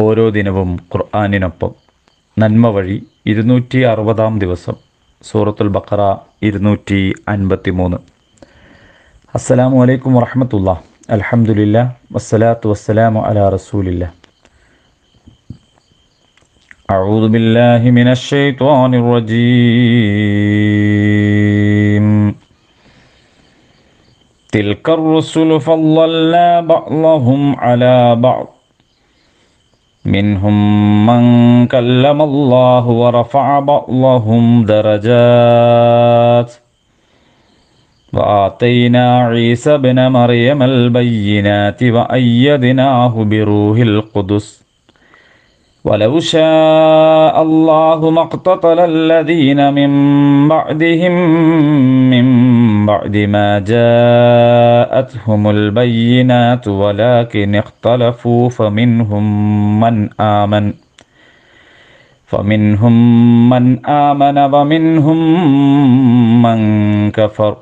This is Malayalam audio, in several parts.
ഓരോ ദിനവും ഖുർആാനിനൊപ്പം നന്മ വഴി ഇരുന്നൂറ്റി അറുപതാം ദിവസം സൂറത്തുൽ ബക്കറ ഇരുന്നൂറ്റി അൻപത്തി മൂന്ന് അസ്സലാമു അലൈക്കും വറഹമത്തുള്ള അൽഹംദുലില്ല വസ്സലാത്തു വസ്സലാമു അലാ റസൂലില്ല أعوذ بالله من الشيطان الرجيم تلك الرسل فضلنا بعضهم على بعض منهم من كلم الله ورفع بعضهم درجات. وآتينا عيسى ابن مريم البينات وأيدناه بروح القدس. ولو شاء الله ما اقتتل الذين من بعدهم من بعد ما جاءتهم البينات ولكن اختلفوا فمنهم من آمن. فمنهم من آمن ومنهم من كفر.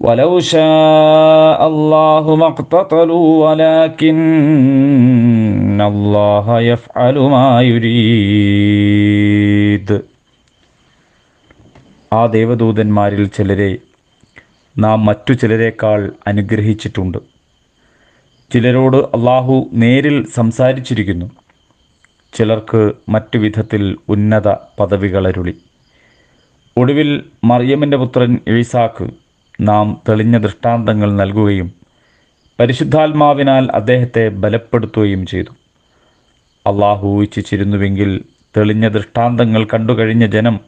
ولو شاء الله ما اقتتلوا ولكن الله يفعل ما يريد ആ ദേവദൂതന്മാരിൽ ചിലരെ നാം മറ്റു ചിലരേക്കാൾ അനുഗ്രഹിച്ചിട്ടുണ്ട് ചിലരോട് അള്ളാഹു നേരിൽ സംസാരിച്ചിരിക്കുന്നു ചിലർക്ക് മറ്റു വിധത്തിൽ ഉന്നത പദവികളരുളി ഒടുവിൽ മറിയമിൻ്റെ പുത്രൻ ഈസാക്ക് നാം തെളിഞ്ഞ ദൃഷ്ടാന്തങ്ങൾ നൽകുകയും പരിശുദ്ധാത്മാവിനാൽ അദ്ദേഹത്തെ ബലപ്പെടുത്തുകയും ചെയ്തു. അള്ളാഹു ഇച്ഛിച്ചിരുന്നുവെങ്കിൽ തെളിഞ്ഞ ദൃഷ്ടാന്തങ്ങൾ കണ്ടുകഴിഞ്ഞ ജനം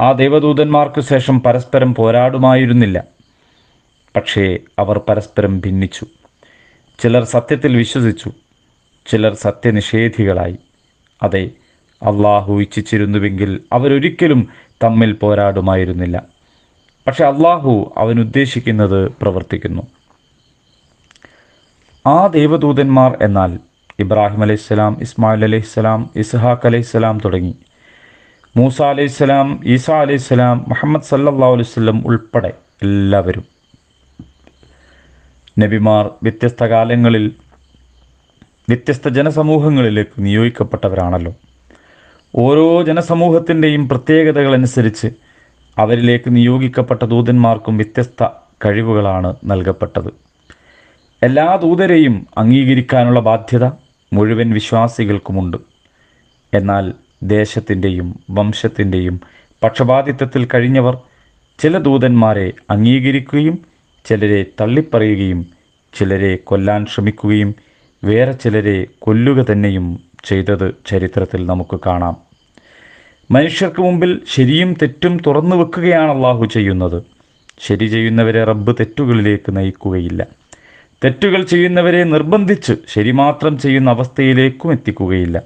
ആ ദേവദൂതന്മാർക്ക് ശേഷം പരസ്പരം പോരാടുമായിരുന്നില്ല. പക്ഷേ അവർ പരസ്പരം ഭിന്നിച്ചു. ചിലർ സത്യത്തിൽ വിശ്വസിച്ചു. ചിലർ സത്യനിഷേധികളായി. അതെ അള്ളാഹു ഇച്ഛിച്ചിരുന്നുവെങ്കിൽ അവരൊരിക്കലും തമ്മിൽ പോരാടുമായിരുന്നില്ല. പക്ഷെ അള്ളാഹു അവനുദ്ദേശിക്കുന്നത് പ്രവർത്തിക്കുന്നു. ആ ദേവദൂതന്മാർ എന്നാൽ ഇബ്രാഹിം അലൈഹിസ്സലാം ഇസ്മായിൽ അലൈഹിസ്സലാം ഇസ്ഹാഖ് അലൈഹിസ്സലാം തുടങ്ങി. മൂസ അലൈഹിസ്സലാം ഈസ അലൈഹിസ്സലാം മുഹമ്മദ് സല്ലാ അലൈഹി വസല്ലം ഉൾപ്പെടെ എല്ലാവരും. നബിമാർ വ്യത്യസ്ത കാലങ്ങളിൽ വ്യത്യസ്ത ജനസമൂഹങ്ങളിലേക്ക് നിയോഗിക്കപ്പെട്ടവരാണല്ലോ. ഓരോ ജനസമൂഹത്തിന്റെയും പ്രത്യേകതകളനുസരിച്ച് അവരിലേക്ക് നിയോഗിക്കപ്പെട്ട ദൂതന്മാർക്കും വ്യത്യസ്ത കഴിവുകളാണ് നൽകപ്പെട്ടത്. എല്ലാ ദൂതരെയും അംഗീകരിക്കാനുള്ള ബാധ്യത മുഴുവൻ വിശ്വാസികൾക്കുമുണ്ട്. എന്നാൽ ദേശത്തിന്റെയും വംശത്തിന്റെയും പക്ഷപാതിത്വത്തിൽ കഴിഞ്ഞവർ ചില ദൂതന്മാരെ അംഗീകരിക്കുകയും ചിലരെ തള്ളിപ്പറയുകയും ചിലരെ കൊല്ലാൻ ശ്രമിക്കുകയും വേറെ ചിലരെ കൊല്ലുക തന്നെയും ചെയ്തത് ചരിത്രത്തിൽ നമുക്ക് കാണാം. മനുഷ്യർക്ക് മുമ്പിൽ ശരിയും തെറ്റും തുറന്നു വെക്കുകയാണ് അള്ളാഹു ചെയ്യുന്നത്. ശരി ചെയ്യുന്നവരെ റബ്ബ് തെറ്റുകളിലേക്ക് നയിക്കുകയില്ല. തെറ്റുകൾ ചെയ്യുന്നവരെ നിർബന്ധിച്ച് ശരി മാത്രം ചെയ്യുന്ന അവസ്ഥയിലേക്കും എത്തിക്കുകയില്ല.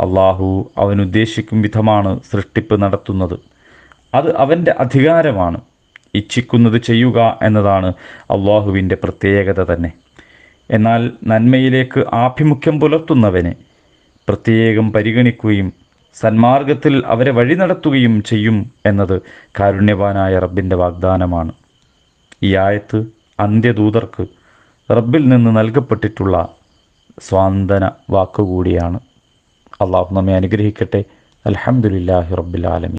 അള്ളാഹു അവനുദ്ദേശിക്കും വിധമാണ് സൃഷ്ടിപ്പ് നടത്തുന്നത്. അത് അവന്റെ അധികാരമാണ്. ഇച്ഛിക്കുന്നത് ചെയ്യുക എന്നതാണ് അള്ളാഹുവിന്റെ പ്രത്യേകത തന്നെ. എന്നാൽ നന്മയിലേക്ക് ആഭിമുഖ്യം പുലർത്തുന്നവനെ പ്രത്യേകം പരിഗണിക്കുകയും സന്മാർഗത്തിൽ അവരെ വഴി നടത്തുകയും ചെയ്യും എന്നത് കാരുണ്യവാനായ റബ്ബിന്റെ വാഗ്ദാനമാണ്. ഈ ആയത്ത് അന്ത്യദൂതർക്ക് റബ്ബിൽ നിന്ന് നൽകപ്പെട്ടിട്ടുള്ള സ്വാന്തന വാക്കുകൂടിയാണ്. അള്ളാഹു നമ്മെ അനുഗ്രഹിക്കട്ടെ. അലഹമുല്ലാഹി റബ്ബിൽ ആലമി